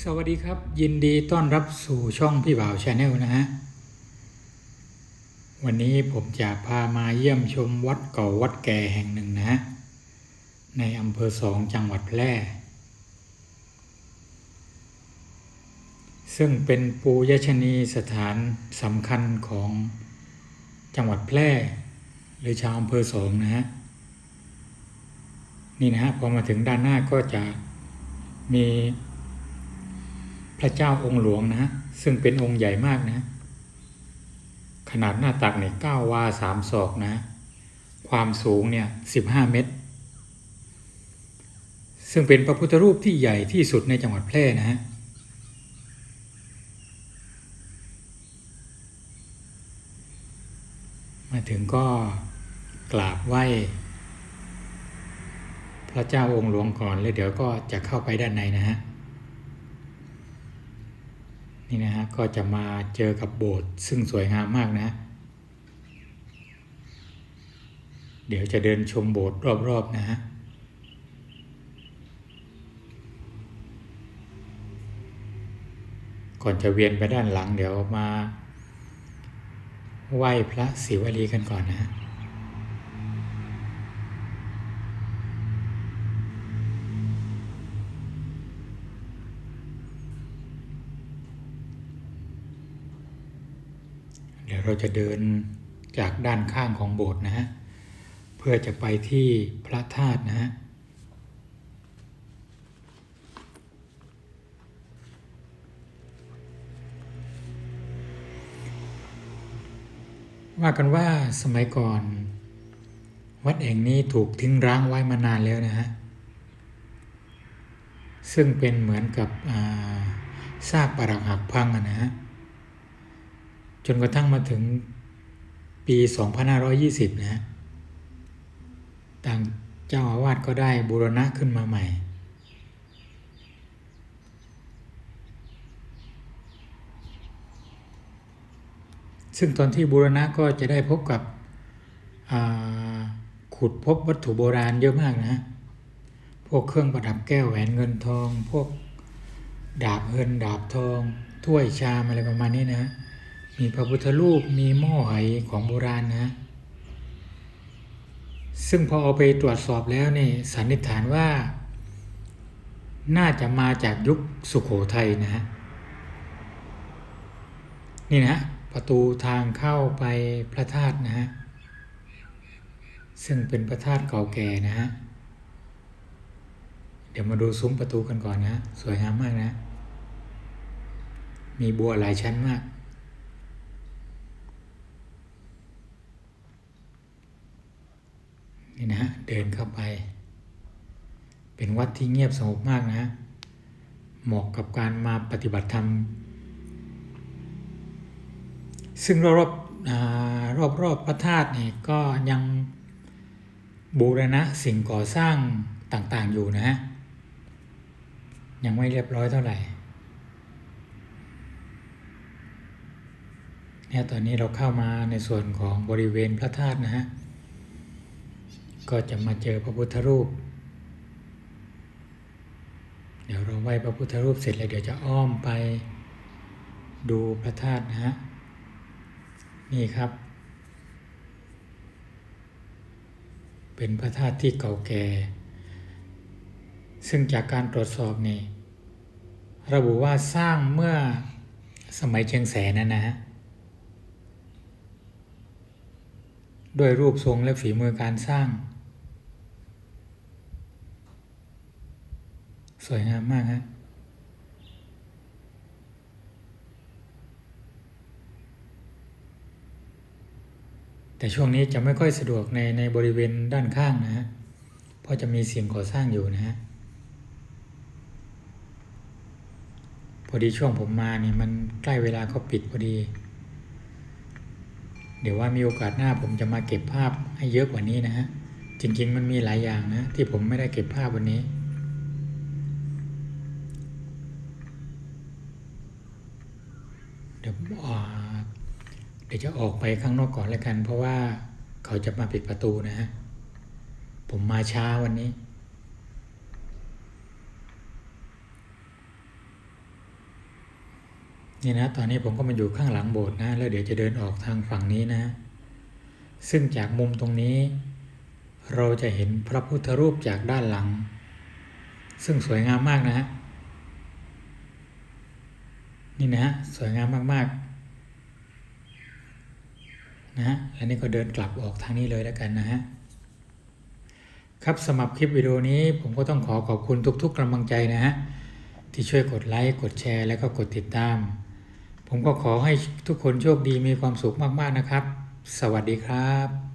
สวัสดีครับ ยินดีต้อนรับสู่ช่องพี่บ่าวชาแนลนะฮะ วันนี้ผมจะพามาเยี่ยมชมวัดเก่าวัดแก่แห่งหนึ่งนะฮะ ในอำเภอสองจังหวัดแพร่ ซึ่งเป็นปูยชนีสถานสำคัญของจังหวัดแพร่ หรือชาวอำเภอสองนะฮะ นี่นะฮะพอมาถึงด้านหน้าก็จะมี พระเจ้าองค์หลวงนะฮะซึ่งเป็นองค์ใหญ่มากนะ ขนาดหน้าตักเนี่ยเก้าวาสามศอกนะ ความสูงเนี่ยสิบห้าเมตร ซึ่งเป็นพระพุทธรูปที่ใหญ่ที่สุดในจังหวัดแพร่นะฮะมาถึงก็กราบไหว้พระเจ้าองค์หลวงก่อนแล้วเดี๋ยวก็จะเข้าไปด้านในนะฮะ นี่นะฮะก็จะมาเจอกับโบสถ์ซึ่งสวยงามมากนะ เดี๋ยวจะเดินชมโบสถ์รอบๆนะฮะก่อนจะเวียนไปด้านหลังเดี๋ยวมาไหว้พระศิวลีกันก่อนนะฮะ ดี๋ยวเราจะเดินจากด้านข้างของโบสถ์นะฮะ เพื่อจะไปที่พระธาตุนะฮะ ว่ากันว่าสมัยก่อน วัดแห่งนี้ถูกทิ้งร้างไว้มานานแล้วนะฮะ ซึ่งเป็นเหมือนกับซากปรักหักพังนะฮะ จนกระทั่งมาถึงปี 2520 นะฮะทางเจ้าอาวาสก็ได้บูรณะขึ้นมาใหม่ ซึ่งตอนที่บูรณะก็จะได้พบกับขุดพบวัตถุโบราณเยอะมากนะ พวกเครื่องประดับแก้วแหวนเงินทอง พวกดาบเงินดาบทอง ถ้วยชามอะไรประมาณนี้นะ มีพระพุทธรูปมีหม้อไหของโบราณนะ ซึ่งพอเอาไปตรวจสอบแล้วนี่สันนิษฐานว่า น่าจะมาจากยุคสุขโขทัยนะฮะนี่นะฮะประตูทางเข้าไปพระธาตุนะฮะซึ่งเป็นพระธาตุเก่าแก่นะฮะ เดี๋ยวมาดูซุ้มประตูกันก่อนนะ สวยงามมากนะ มีบัวหลายชั้นมาก นี่นะฮะ เดินเข้าไป เป็นวัดที่เงียบสงบมากนะ เหมาะกับการมาปฏิบัติธรรม ซึ่งรอบๆอ่ารอบรอบพระธาตุนี่ก็ยังบูรณะสิ่งก่อสร้างต่างๆอยู่นะฮะยังไม่เรียบร้อยเท่าไหร่เนี่ยตอนนี้เราเข้ามาในส่วนของบริเวณพระธาตุนะฮะ ก็จะมาเจอพระพุทธรูป เดี๋ยวเราไหว้พระพุทธรูปเสร็จแล้วเดี๋ยวจะอ้อมไปดูพระธาตุนะฮะ นี่ครับ เป็นพระธาตุที่เก่าแก่ ซึ่งจากการตรวจสอบนี่ระบุว่าสร้างเมื่อสมัยเชียงแสนนะนะฮะด้วยรูปทรงและฝีมือการสร้าง สวยงามมากฮะแต่ช่วงนี้จะไม่ค่อยสะดวกในในบริเวณด้านข้างนะฮะ เพราะจะมีสิ่งก่อสร้างอยู่นะฮะ พอดีช่วงผมมาเนี่ยมันใกล้เวลาเขาปิดพอดี เดี๋ยวว่ามีโอกาสหน้าผมจะมาเก็บภาพให้เยอะกว่านี้นะฮะ จริงๆมันมีหลายอย่างนะที่ผมไม่ได้เก็บภาพวันนี้ เดี๋ยวเดี๋ยวจะออกไปข้างนอกก่อนแล้วกัน เพราะว่าเขาจะมาปิดประตูนะฮะ ผมมาช้าวันนี้นี่นะตอนนี้ผมก็มาอยู่ข้างหลังโบสถ์นะ แล้วเดี๋ยวจะเดินออกทางฝั่งนี้นะ ซึ่งจากมุมตรงนี้ เราจะเห็นพระพุทธรูปจากด้านหลัง ซึ่งสวยงามมากนะฮะ นี่นะฮะสวยงามมากๆนะฮะและนี่ก็เดินกลับออกทางนี้เลยแล้วกันนะฮะครับสำหรับคลิปวิดีโอนี้ผมก็ต้องขอขอบคุณทุกๆกำลังใจนะฮะที่ช่วยกดไลค์กดแชร์ แล้วก็กดติดตาม ผมก็ขอให้ทุกคนโชคดีมีความสุขมากๆนะครับ สวัสดีครับ